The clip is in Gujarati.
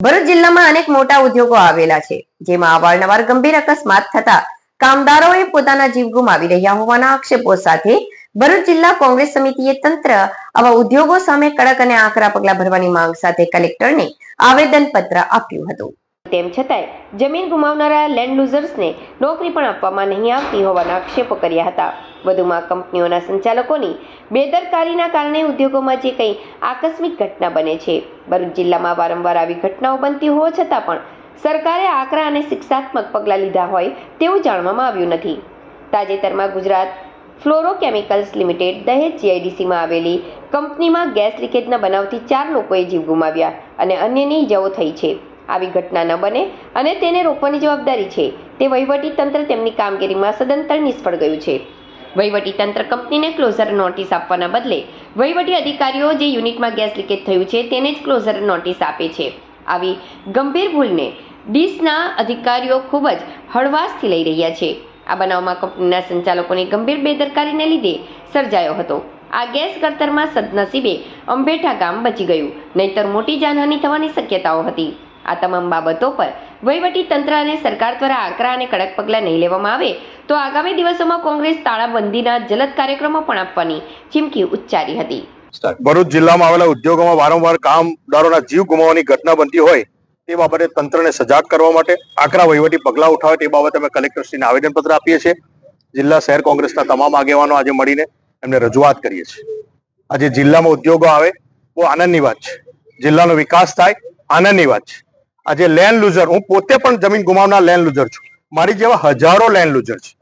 ભરૂચ જિલ્લામાં અનેક મોટા ઉદ્યોગો આવેલા છે, જેમાં અવારનવાર ગંભીર અકસ્માત થતા કામદારોએ પોતાના જીવ ગુમાવી રહ્યા હોવાના આક્ષેપો સાથે ભરૂચ જિલ્લા કોંગ્રેસ સમિતિએ તંત્ર આવા ઉદ્યોગો સામે કડક અને આકરા પગલા ભરવાની માંગ સાથે કલેક્ટરને આવેદન પત્ર આપ્યું હતું. તેમ છતાંય જમીન ગુમાવનારા લેન્ડ લૂઝર્સને નોકરી પણ આપવામાં નહીં આવતી હોવાના આક્ષેપો કર્યા હતા. વધુમાં કંપનીઓના સંચાલકોની બેદરકારીના કારણે ઉદ્યોગોમાં જે કંઈ આકસ્મિક ઘટના બને છે, ભરૂચ જિલ્લામાં વારંવાર આવી ઘટનાઓ બનતી હોવા છતાં પણ સરકારે આકરા અને શિક્ષાત્મક પગલાં લીધા હોય તેવું જાણવામાં આવ્યું નથી. તાજેતરમાં ગુજરાત ફ્લોરોકેમિકલ્સ લિમિટેડ દહેજ જીઆઈડીસીમાં આવેલી કંપનીમાં ગેસ લીકેજના બનાવથી ચાર લોકોએ જીવ ગુમાવ્યા અને અન્યની ઇજાઓ થઈ છે. આવી ઘટના ન બને અને તેને રોકવાની જવાબદારી છે. તે વહીવટી તંત્ર તેમની કામગીરીમાં સદંતર નિષ્ફળ ગયું છે. વહીવટી તંત્ર કંપનીને ક્લોઝર નોટિસ આપવાના બદલે વહીવટી અધિકારીઓ જે યુનિટમાં ગેસ લીકેજ થયું છે તેને જ ક્લોઝર નોટિસ આપે છે. આવી ગંભીર ભૂલને ડીસના અધિકારીઓ ખૂબ જ હળવાશથી લઈ રહ્યા છે. આ બનાવમાં કંપનીના સંચાલકોની ગંભીર બેદરકારીને લીધે સર્જાયો હતો. આ ગેસ કળતરમાં સદનસીબે અંભેઠા ગામ બચી ગયું, નહીતર મોટી જાનહાનિ થવાની શક્યતાઓ હતી. આ તમામ બાબતો પર વહીવટી તંત્ર અને સરકાર દ્વારા આકરા અને કડક પગલાં નહીં લેવામાં આવે તો આગામી દિવસોમાં કોંગ્રેસ તાળાબંધીના જલદ કાર્યક્રમો પણ આપવાની ચીમકી ઉચ્ચારી હતી. ભરૂચ જિલ્લામાં આવેલા ઉદ્યોગોમાં વારંવાર કામદારોના જીવ ગુમાવવાની ઘટના બનતી હોય તે બાબતે તંત્રને સજાગ કરવા માટે આકરા વહીવટી પગલાં ઉઠાવે તે બાબતે અમે કલેક્ટરશ્રીને આવેદનપત્ર આપીએ છીએ. જિલ્લા શહેર કોંગ્રેસના તમામ આગેવાનો આજે મળીને એમને રજૂઆત કરીએ છીએ. આજે જિલ્લામાં ઉદ્યોગો આવે, બહુ આનંદની વાત છે. જિલ્લાનો વિકાસ થાય, આનંદની વાત છે. આજે લેન્ડ લુઝર હું પોતે પણ જમીન ગુમાવનાર લેન્ડ લુઝર છું. મારી જેવા હજારો લેન્ડ લુઝર છે.